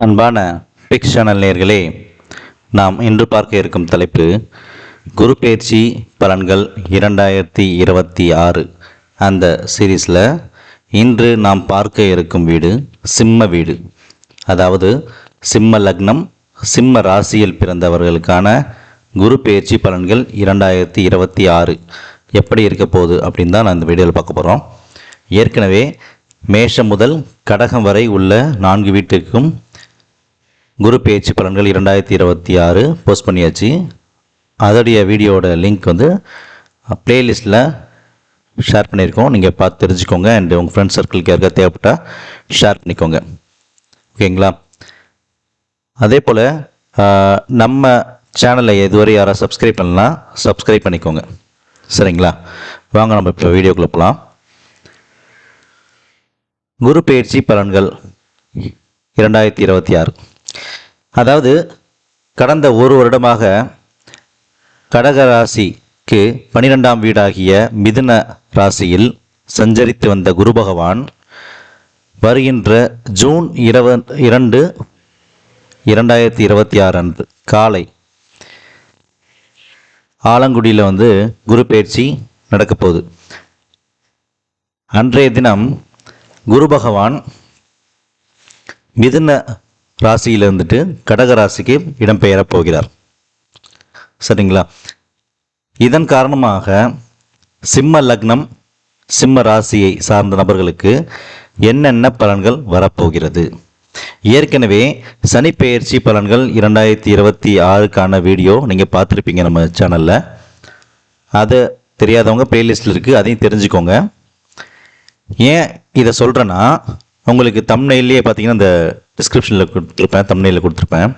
அன்பான fix channel நேர்களே நாம் இன்று பார்க்க இருக்கும் தலைப்பு குரு பயிற்சி பலன்கள் இரண்டாயிரத்தி இருபத்தி ஆறு. அந்த சீரீஸில் இன்று நாம் பார்க்க இருக்கும் வீடு சிம்ம வீடு. அதாவது சிம்ம லக்னம் சிம்ம ராசியில் பிறந்தவர்களுக்கான குரு பயிற்சி பலன்கள் இரண்டாயிரத்தி இருபத்தி ஆறு. எப்படி இருக்க போகுது அப்படின்னு தான் நான் இந்த வீடியோவில் பார்க்க போகிறோம் ஏற்கனவே மேஷம் முதல் கடகம் வரை உள்ள நான்கு வீட்டிற்கும் குரு பேச்சு பலன்கள் இரண்டாயிரத்தி இருபத்தி ஆறு போஸ்ட் பண்ணியாச்சு. அதோடைய வீடியோவோட லிங்க் வந்து ப்ளேலிஸ்ட்டில் ஷேர் பண்ணியிருக்கோம். நீங்கள் பார்த்து தெரிஞ்சுக்கோங்க. அண்ட் உங்கள் ஃப்ரெண்ட் சர்க்கிளுக்கு யாருக்கா தேவைப்பட்டால் ஷேர் பண்ணிக்கோங்க. ஓகேங்களா அதே போல் நம்ம சேனலை இதுவரை யாராவது சப்ஸ்கிரைப் பண்ணலாம் சப்ஸ்கிரைப் பண்ணிக்கோங்க. சரிங்களா? வாங்க நம்ம இப்போ வீடியோக்குள்ளே போகலாம் குரு பயிற்சி பலன்கள் இரண்டாயிரத்தி இருபத்தி ஆறு. அதாவது கடந்த ஒரு வருடமாக கடக ராசிக்கு பனிரெண்டாம் வீடாகிய மிதுன ராசியில் சஞ்சரித்து வந்த குரு பகவான் வருகின்ற ஜூன் இரவ இரண்டு இரண்டாயிரத்தி இருபத்தி ஆறு அன்று காலை ஆலங்குடியில் வந்து குரு பயிற்சி நடக்க போகுது. அன்றைய தினம் குரு பகவான் மிதுன ராசியில் இருந்துட்டு கடக ராசிக்கு இடம்பெயரப் போகிறார். சரிங்களா? இதன் காரணமாக சிம்ம லக்னம் சிம்ம ராசியை சார்ந்த நபர்களுக்கு என்னென்ன பலன்கள் வரப்போகிறது? ஏற்கனவே சனி பெயர்ச்சி பலன்கள் இரண்டாயிரத்தி இருபத்தி ஆறுக்கான வீடியோ நீங்கள் பார்த்துருப்பீங்க நம்ம சேனலில் அது தெரியாதவங்க பிளேலிஸ்டில் இருக்குது அதையும் தெரிஞ்சுக்கோங்க. ஏன் இதை சொல்கிறேன்னா உங்களுக்கு தமிழ்நிலையே பார்த்தீங்கன்னா இந்த டிஸ்கிரிப்ஷனில் கொடுத்துருப்பேன் தமிழில் கொடுத்துருப்பேன்.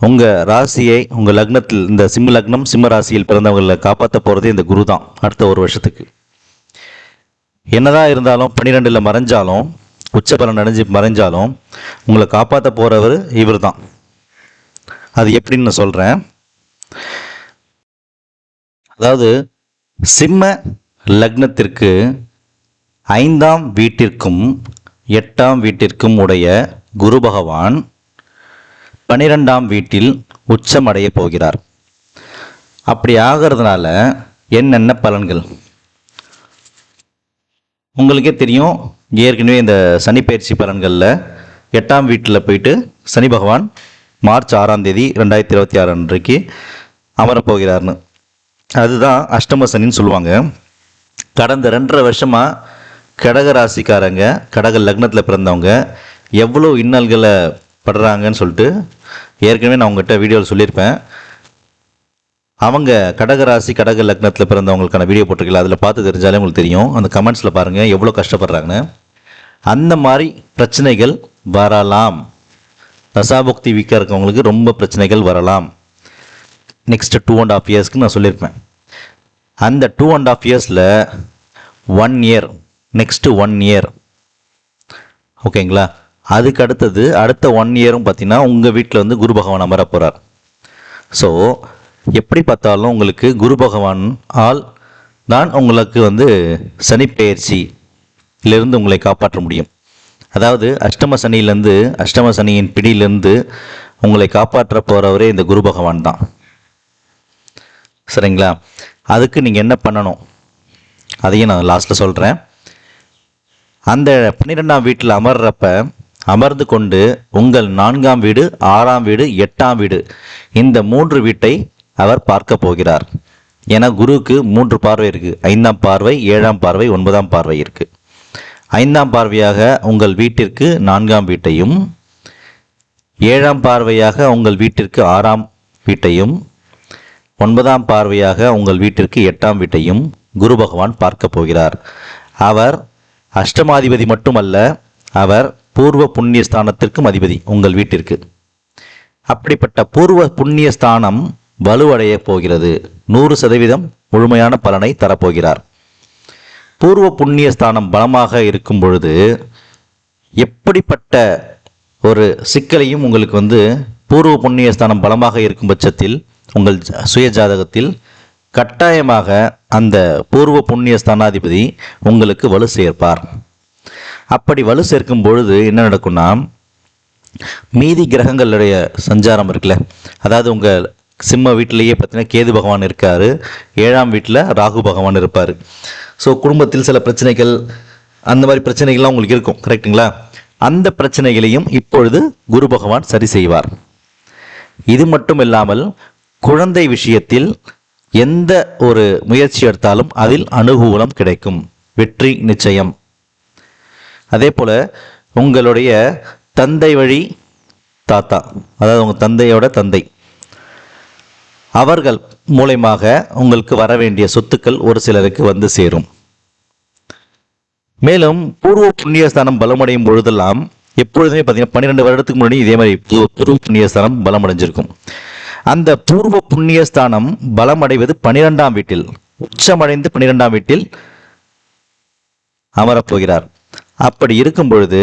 உங்கள் ராசியை உங்கள் லக்னத்தில் இந்த சிம்ம லக்னம் சிம்ம ராசியில் பிறந்தவங்களை காப்பாற்ற போகிறதே இந்த குரு தான் அடுத்த ஒரு வருஷத்துக்கு. என்னதான் இருந்தாலும் பன்னிரெண்டில் மறைஞ்சாலும் உச்சபலன் அடைஞ்சு மறைஞ்சாலும் உங்களை காப்பாற்ற போகிறவர் இவர் தான். அது எப்படின்னு நான் சொல்கிறேன் அதாவது சிம்ம லக்னத்திற்கு ஐந்தாம் வீட்டிற்கும் எட்டாம் வீட்டிற்கும் உடைய குரு பகவான் பனிரெண்டாம் வீட்டில் உச்சமடைய போகிறார். அப்படி ஆகிறதுனால என்னென்ன பலன்கள்? உங்களுக்கே தெரியும் ஏற்கனவே இந்த சனி பயிற்சி பலன்களில் எட்டாம் வீட்டில் போயிட்டு சனி பகவான் மார்ச் ஆறாம் தேதி ரெண்டாயிரத்தி இருபத்தி ஆறு அன்றைக்கு அமரப்போகிறார்னு. அதுதான் அஷ்டம சனின்னு சொல்லுவாங்க. கடந்த ரெண்டரை வருஷமாக கடக ராசிக்காரங்க கடக லக்னத்தில் பிறந்தவங்க எவ்வளோ இன்னல்களை படுறாங்கன்னு சொல்லிட்டு ஏற்கனவே நான் உங்கள்கிட்ட வீடியோவில் சொல்லியிருப்பேன். அவங்க கடக ராசி கடக லக்னத்தில் பிறந்தவங்களுக்கான வீடியோ போட்டிருக்கல அதில் பார்த்து தெரிஞ்சாலே உங்களுக்கு தெரியும். அந்த கமெண்ட்ஸில் பாருங்கள் எவ்வளோ கஷ்டப்படுறாங்கன்னு. அந்த மாதிரி பிரச்சனைகள் வரலாம். தசாபக்தி வீக்காக இருக்கவங்களுக்கு ரொம்ப பிரச்சனைகள் வரலாம். நெக்ஸ்ட் டூ அண்ட் ஆஃப் இயர்ஸ்க்கு நான் சொல்லியிருப்பேன். அந்த டூ அண்ட் ஆஃப் இயர்ஸில் one year next one year ஓகேங்களா அதுக்கு அடுத்தது அடுத்த ஒன் இயரும் பார்த்தீங்கன்னா உங்கள் வீட்டில் வந்து குரு பகவான் அமர போகிறார் ஸோ எப்படி பார்த்தாலும் உங்களுக்கு குரு பகவான் ஆல் தான் உங்களுக்கு வந்து சனிப்பெயர்ச்சியிலிருந்து உங்களை காப்பாற்ற முடியும். அதாவது அஷ்டம சனியிலேருந்து அஷ்டம சனியின் பிடியிலேருந்து உங்களை காப்பாற்ற போகிறவரே இந்த குரு பகவான் தான். சரிங்களா? அதுக்கு நீங்கள் என்ன பண்ணணும்? அதையும் நான் லாஸ்ட்டில் சொல்கிறேன் அந்த பன்னிரெண்டாம் வீட்டில் அமர்றப்ப அமர்ந்து கொண்டு உங்கள் நான்காம் வீடு ஆறாம் வீடு எட்டாம் வீடு இந்த மூன்று வீட்டை அவர் பார்க்க போகிறார். ஏன்னா குருவுக்கு மூன்று பார்வை இருக்குது ஐந்தாம் பார்வை ஏழாம் பார்வை ஒன்பதாம் பார்வை இருக்குது ஐந்தாம் பார்வையாக உங்கள் வீட்டிற்கு நான்காம் வீட்டையும் ஏழாம் பார்வையாக உங்கள் வீட்டிற்கு ஆறாம் வீட்டையும் ஒன்பதாம் பார்வையாக உங்கள் வீட்டிற்கு எட்டாம் வீட்டையும் குரு பகவான் பார்க்க போகிறார். அவர் அஷ்டமாதிபதி மட்டுமல்ல அவர் பூர்வ புண்ணிய ஸ்தானத்திற்கும் அதிபதி உங்கள் வீட்டிற்கு. அப்படிப்பட்ட பூர்வ புண்ணிய ஸ்தானம் வலுவடைய போகிறது. நூறு சதவீதம் முழுமையான பலனை தரப்போகிறார். பூர்வ புண்ணிய ஸ்தானம் பலமாக இருக்கும் பொழுது எப்படிப்பட்ட ஒரு சிக்கலையும் உங்களுக்கு வந்து பூர்வ புண்ணிய ஸ்தானம் பலமாக இருக்கும் பட்சத்தில் உங்கள் சுய ஜாதகத்தில் கட்டாயமாக அந்த பூர்வ புண்ணிய ஸ்தானாதிபதி உங்களுக்கு வலு சேர்ப்பார். அப்படி வலு சேர்க்கும் பொழுது என்ன நடக்கும்னா மீதி கிரகங்களுடைய சஞ்சாரம் இருக்குல்ல அதாவது உங்கள் சிம்ம வீட்டிலேயே பார்த்தீங்கன்னா கேது பகவான் இருக்கார் ஏழாம் வீட்டில் ராகு பகவான் இருப்பார். ஸோ குடும்பத்தில் சில பிரச்சனைகள் அந்த மாதிரி பிரச்சனைகள்லாம் உங்களுக்கு இருக்கும் கரெக்ட்டுங்களா அந்த பிரச்சனைகளையும் இப்பொழுது குரு பகவான் சரி செய்வார். இது மட்டும் இல்லாமல் குழந்தை விஷயத்தில் எந்த ஒரு முயற்சி எடுத்தாலும் அதில் அனுகூலம் கிடைக்கும். வெற்றி நிச்சயம். அதே போல் உங்களுடைய தந்தை வழி தாத்தா அதாவது உங்கள் தந்தையோட தந்தை அவர்கள் மூலயமாக உங்களுக்கு வர வேண்டிய சொத்துக்கள் ஒரு சிலருக்கு வந்து சேரும். மேலும் பூர்வ புண்ணியஸ்தானம் பலமடையும் பொழுதெல்லாம் எப்பொழுதுமே பார்த்தீங்கன்னா பன்னிரெண்டு வருடத்துக்கு முன்னாடி இதே மாதிரி பூர்வ புண்ணியஸ்தானம் பலமடைஞ்சிருக்கும். அந்த பூர்வ புண்ணியஸ்தானம் பலமடைவது பனிரெண்டாம் வீட்டில் உச்சமடைந்து பன்னிரெண்டாம் வீட்டில் அமரப்போகிறார். அப்படி இருக்கும் பொழுது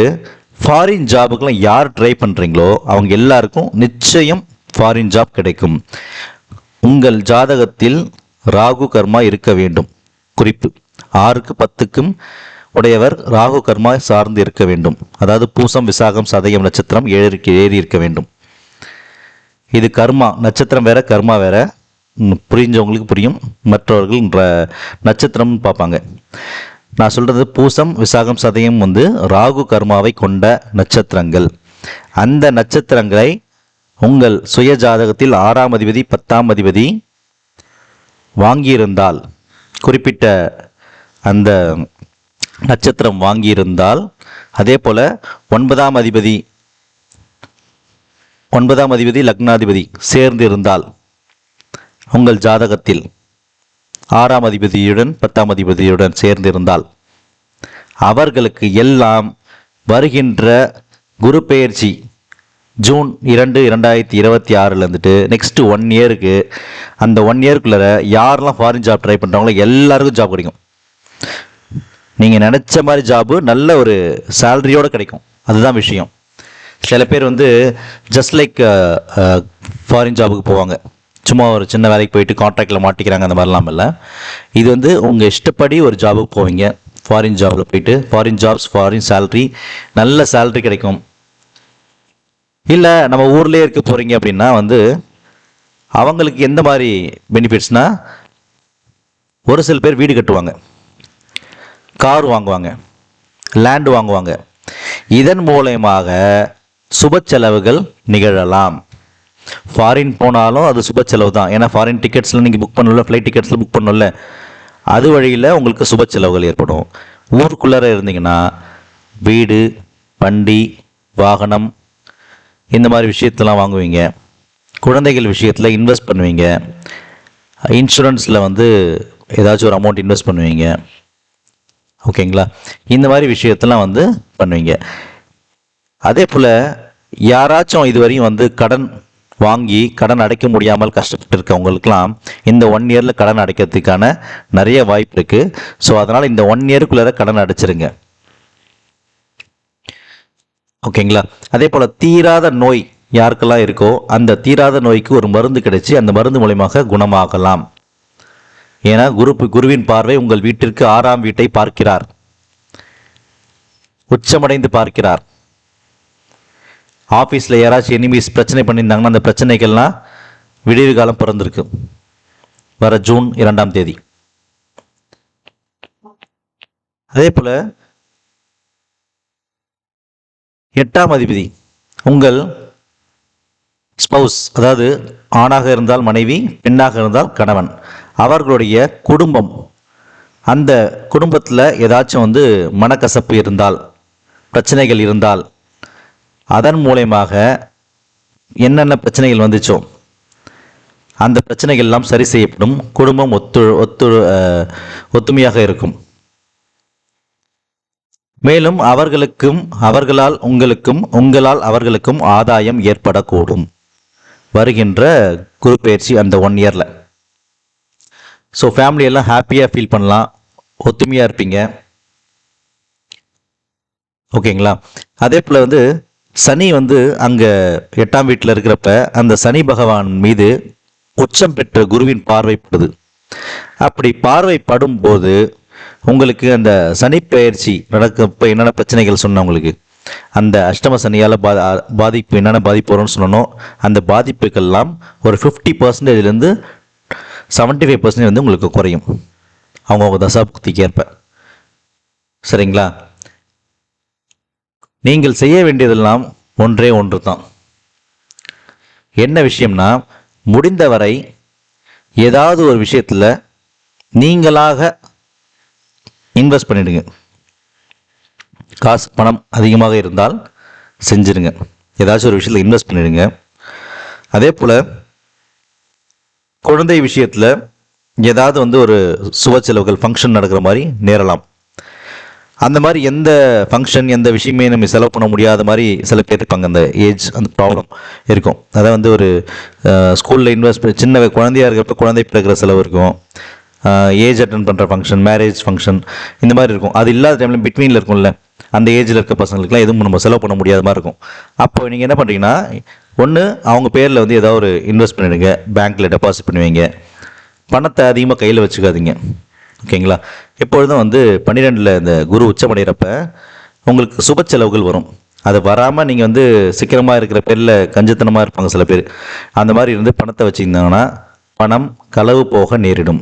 ஃபாரின் ஜாபுக்கெல்லாம் யார் ட்ரை பண்ணுறீங்களோ அவங்க எல்லாருக்கும் நிச்சயம் ஃபாரின் ஜாப் கிடைக்கும். உங்கள் ஜாதகத்தில் ராகு கர்மா இருக்க வேண்டும். குறிப்பு ஆறுக்கு பத்துக்கும் உடையவர் ராகு கர்மா சார்ந்து இருக்க வேண்டும். அதாவது பூசம் விசாகம் சதயம் நட்சத்திரம் ஏறி ஏறி இருக்க வேண்டும். இது கர்மா நட்சத்திரம் வேற கர்மா வேற. புரிஞ்சவங்களுக்கு புரியும். மற்றவர்கள் நட்சத்திரம்னு பார்ப்பாங்க. நான் சொல்றது பூசம் விசாகம் சதயம் வந்து ராகு கர்மாவை கொண்ட நட்சத்திரங்கள். அந்த நட்சத்திரங்களை உங்கள் சுய ஜாதகத்தில் ஆறாம் அதிபதி பத்தாம் அதிபதி வாங்கியிருந்தால் குறிப்பிட்ட அந்த நட்சத்திரம் வாங்கியிருந்தால் அதே போல ஒன்பதாம் அதிபதி ஒன்பதாம் அதிபதி லக்னாதிபதி சேர்ந்து இருந்தால் உங்கள் ஜாதகத்தில் ஆறாம் அதிபதியுடன் பத்தாம் அதிபதியுடன் சேர்ந்து இருந்தால் அவர்களுக்கு எல்லாம் வருகின்ற குரு பெயர்ச்சி ஜூன் இரண்டு இரண்டாயிரத்தி இருபத்தி ஆறில் இருந்துட்டு நெக்ஸ்ட் ஒன் இயருக்கு அந்த ஒன் இயர்க்குள்ளே யாரெல்லாம் ஃபாரின் ஜாப் ட்ரை பண்ணுறாங்களோ எல்லாருக்கும் ஜாப் கிடைக்கும். நீங்கள் நினச்ச மாதிரி ஜாபு நல்ல ஒரு சேலரியோடு கிடைக்கும். அதுதான் விஷயம். சில பேர் வந்து ஜஸ்ட் லைக் ஃபாரின் ஜாபுக்கு போவாங்க. சும்மா ஒரு சின்ன வேலைக்கு போயிட்டு கான்ட்ராக்டில் மாட்டிக்கிறாங்க அந்த மாதிரிலாம் இல்லை. இது வந்து உங்கள் இஷ்டப்படி ஒரு ஜாபுக்கு போவீங்க. ஃபாரின் ஜாபில் போயிட்டு ஃபாரின் ஜாப்ஸ் ஃபாரின் சேல்ரி நல்ல சேல்ரி கிடைக்கும். இல்லை நம்ம ஊர்லேயே இருக்க போகிறீங்க அப்படின்னா வந்து அவங்களுக்கு எந்த மாதிரி பெனிஃபிட்ஸ்னால் ஒரு சில பேர் வீடு கட்டுவாங்க. கார் வாங்குவாங்க. லேண்ட் வாங்குவாங்க. இதன் மூலயமாக சுப செலவுகள் நிகழலாம். ஃபாரின் போனாலும் அது சுப செலவு தான். ஏன்னா ஃபாரின் டிக்கெட்ஸில் நீங்கள் புக் பண்ணல ஃப்ளைட் டிக்கெட்ஸில் புக் பண்ணல அது வழியில் உங்களுக்கு சுப செலவுகள் ஏற்படும். ஊருக்குள்ளார இருந்தீங்கன்னா வீடு வண்டி வாகனம் இந்த மாதிரி விஷயத்தெல்லாம் வாங்குவீங்க. குழந்தைகள் விஷயத்தில் இன்வெஸ்ட் பண்ணுவீங்க. இன்சூரன்ஸில் வந்து ஏதாச்சும் ஒரு அமௌண்ட் இன்வெஸ்ட் பண்ணுவீங்க. ஓகேங்களா இந்த மாதிரி விஷயத்தெல்லாம் வந்து பண்ணுவீங்க. அதே போல் யாராச்சும் இதுவரையும் வந்து கடன் வாங்கி கடன் அடைக்க முடியாமல் கஷ்டப்பட்டு இருக்கவங்களுக்கெல்லாம் இந்த ஒன் இயரில் கடன் அடைக்கிறதுக்கான நிறைய வாய்ப்பு இருக்குது ஸோ அதனால் இந்த ஒன் இயருக்குள்ளே கடன் அடைச்சிருங்க. ஓகேங்களா அதே போல் தீராத நோய் யாருக்கெல்லாம் இருக்கோ அந்த தீராத நோய்க்கு ஒரு மருந்து கிடைச்சி அந்த மருந்து மூலயமாக குணமாகலாம். ஏன்னா குரு குருவின் பார்வை உங்கள் வீட்டிற்கு ஆறாம் வீட்டை பார்க்கிறார். உச்சமடைந்து பார்க்கிறார். ஆஃபீஸில் யாராச்சும் எனிமீஸ் பிரச்சனை பண்ணியிருந்தாங்கன்னா அந்த பிரச்சனைகள்லாம் விடிவு காலம் பிறந்திருக்கு. வர ஜூன் இரண்டாம் தேதி. அதே போல் எட்டாம் அதிபதி உங்கள் ஸ்பவுஸ் அதாவது ஆணாக இருந்தால் மனைவி பெண்ணாக இருந்தால் கணவன் அவர்களுடைய குடும்பம் அந்த குடும்பத்தில் ஏதாச்சும் வந்து மனக்கசப்பு இருந்தால் பிரச்சனைகள் இருந்தால் அதன் மூலயமாக என்னென்ன பிரச்சனைகள் வந்துச்சோ அந்த பிரச்சனைகள் எல்லாம் சரி செய்யப்படும். குடும்பம் ஒத்து ஒத்து ஒத்துமையாக இருக்கும். மேலும் அவர்களுக்கும் அவர்களால் உங்களுக்கும் உங்களால் அவர்களுக்கும் ஆதாயம் ஏற்படக்கூடும். வருகின்ற குரு பயிற்சி அந்த ஒன் இயரில் ஸோ ஃபேமிலி எல்லாம் ஹாப்பியாக ஃபீல் பண்ணலாம். ஒத்துமையாக இருப்பீங்க. ஓகேங்களா அதே போல் வந்து சனி வந்து அங்கே எட்டாம் வீட்டில் இருக்கிறப்ப அந்த சனி பகவான் மீது உச்சம் பெற்ற குருவின் பார்வைப்படுது அப்படி பார்வைப்படும் போது உங்களுக்கு அந்த சனி பயிற்சி நடக்க இப்போ என்னென்ன பிரச்சனைகள் சொன்னேன் உங்களுக்கு? அந்த அஷ்டம சனியால் பா பாதிப்பு என்னென்ன பாதிப்பு வரும்னு சொன்னோம் அந்த பாதிப்புக்கெல்லாம் ஒரு ஃபிஃப்டி பர்சன்டேஜ்லேருந்து செவன்ட்டி ஃபைவ் பர்சன்டேஜ் வந்து உங்களுக்கு குறையும். அவங்கவுங்க தசாபுக்திக்கு ஏற்ப சரிங்களா? நீங்கள் செய்ய வேண்டியதெல்லாம் ஒன்றே ஒன்று தான் என்ன விஷயம்னா முடிந்தவரை ஏதாவது ஒரு விஷயத்தில் நீங்களாக இன்வெஸ்ட் பண்ணிடுங்க. காசு பணம் அதிகமாக இருந்தால் செஞ்சிருங்க. ஏதாச்சும் ஒரு விஷயத்தில் இன்வெஸ்ட் பண்ணிடுங்க. அதே போல் குழந்தை விஷயத்தில் ஏதாவது வந்து ஒரு சுப செலவுகள் ஃபங்க்ஷன் நடக்கிற மாதிரி நேரலாம். அந்த மாதிரி எந்த ஃபங்க்ஷன் எந்த விஷயமே நம்ம செலவு பண்ண முடியாத மாதிரி சில பேர் இருப்பாங்க. அந்த ஏஜ் அந்த ப்ராப்ளம் இருக்கும். அதை வந்து ஒரு ஸ்கூலில் இன்வெஸ்ட் சின்ன குழந்தையா இருக்கிறப்ப குழந்தை பிறக்கிற செலவு இருக்கும். ஏஜ் அட்டன் பண்ணுற ஃபங்க்ஷன் மேரேஜ் ஃபங்க்ஷன் இந்த மாதிரி இருக்கும். அது இல்லாத டைமில் பிட்வீனில் இருக்கும்ல. அந்த ஏஜில் இருக்க பசங்களுக்குலாம் எதுவும் நம்ம செலவு பண்ண முடியாத மாதிரி இருக்கும். அப்போ நீங்கள் என்ன பண்ணுறீங்கன்னா ஒன்று அவங்க பேரில் வந்து ஏதாவது ஒரு இன்வெஸ்ட் பண்ணிடுங்க. பேங்க்கில் டெபாசிட் பண்ணுவீங்க. பணத்தை அதிகமாக கையில் வச்சுக்காதீங்க. ஓகேங்களா? எப்பொழுதும் வந்து பன்னிரெண்டில் இந்த குரு உச்சமடைகிறப்ப உங்களுக்கு சுப செலவுகள் வரும். அது வராமல் நீங்கள் வந்து சீக்கிரமாக இருக்கிற பேரில் கஞ்சத்தனமாக இருப்பாங்க சில பேர். அந்த மாதிரி இருந்து பணத்தை வச்சுருந்தாங்கன்னா பணம் களவு போக நேரிடும்.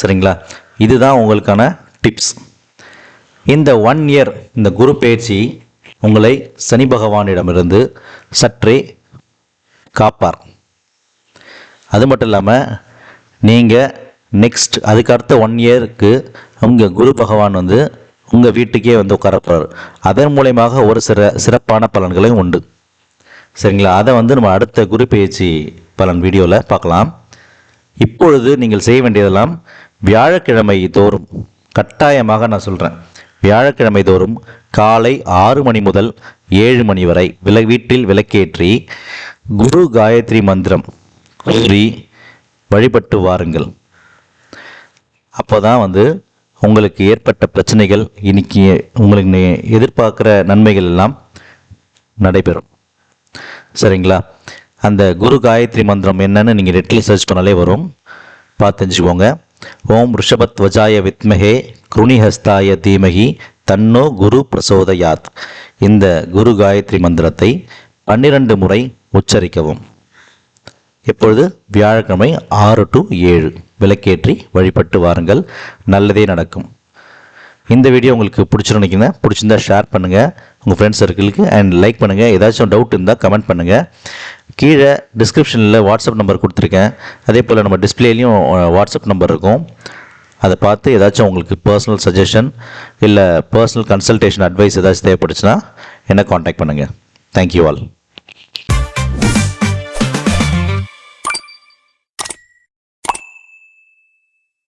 சரிங்களா? இதுதான் உங்களுக்கான டிப்ஸ் இந்த ஒன் இயர் இந்த குரு பயிற்சி உங்களை சனி பகவானிடமிருந்து சற்றே காப்பார். அது மட்டும் இல்லாமல் நீங்கள் நெக்ஸ்ட் அதுக்கு அடுத்த ஒன் இயருக்கு உங்கள் குரு பகவான் வந்து உங்கள் வீட்டுக்கே வந்து உட்காரப்பார் அதன் மூலயமாக ஒரு சில சிறப்பான பலன்களும் உண்டு. சரிங்களா? அதை வந்து நம்ம அடுத்த குரு பயிற்சி பலன் வீடியோவில் பார்க்கலாம். இப்பொழுது நீங்கள் செய்ய வேண்டியதெல்லாம் வியாழக்கிழமை தோறும் கட்டாயமாக நான் சொல்கிறேன் வியாழக்கிழமை தோறும் காலை ஆறு மணி முதல் ஏழு மணி வரை வில வீட்டில் விளக்கேற்றி குரு காயத்ரி மந்திரம் கூறி வழிபட்டு வாருங்கள். அப்போ தான் வந்து உங்களுக்கு ஏற்பட்ட பிரச்சனைகள் இன்னைக்கு உங்களுக்கு எதிர்பார்க்குற நன்மைகள் எல்லாம் நடைபெறும். சரிங்களா? அந்த குரு காயத்ரி மந்திரம் என்னன்னு நீங்கள் நெட்டில் சர்ச் பண்ணாலே வரும். பார்த்து ஓம் ஓம் ரிஷபத்வஜாய வித்மகே குருணிஹஸ்தாய தீமகி தன்னோ குரு பிரசோதயாத். இந்த குரு காயத்ரி மந்திரத்தை பன்னிரண்டு முறை உச்சரிக்கவும். எப்பொழுது? வியாழக்கிழமை ஆறு டு ஏழு. விளக்கேற்றி வழிபட்டு வாருங்கள். நல்லதே நடக்கும். இந்த வீடியோ உங்களுக்கு பிடிச்சிருந்து நினைக்கிறேன். பிடிச்சிருந்தா ஷேர் பண்ணுங்கள் உங்கள் ஃப்ரெண்ட்ஸ் சர்க்கிளுக்கு அண்ட் லைக் பண்ணுங்கள் ஏதாச்சும் டவுட் இருந்தால் கமெண்ட் பண்ணுங்கள் கீழே டிஸ்கிரிப்ஷனில் வாட்ஸ்அப் நம்பர் கொடுத்துருக்கேன். அதே போல் நம்ம டிஸ்பிளேலையும் வாட்ஸ்அப் நம்பர் இருக்கும். அதை பார்த்து ஏதாச்சும் உங்களுக்கு பர்சனல் சஜஷன் இல்லை பர்சனல் கன்சல்டேஷன் அட்வைஸ் ஏதாச்சும் தேவைப்படுச்சுன்னா என்ன காண்டாக்ட் பண்ணுங்கள் தேங்க்யூ ஆல்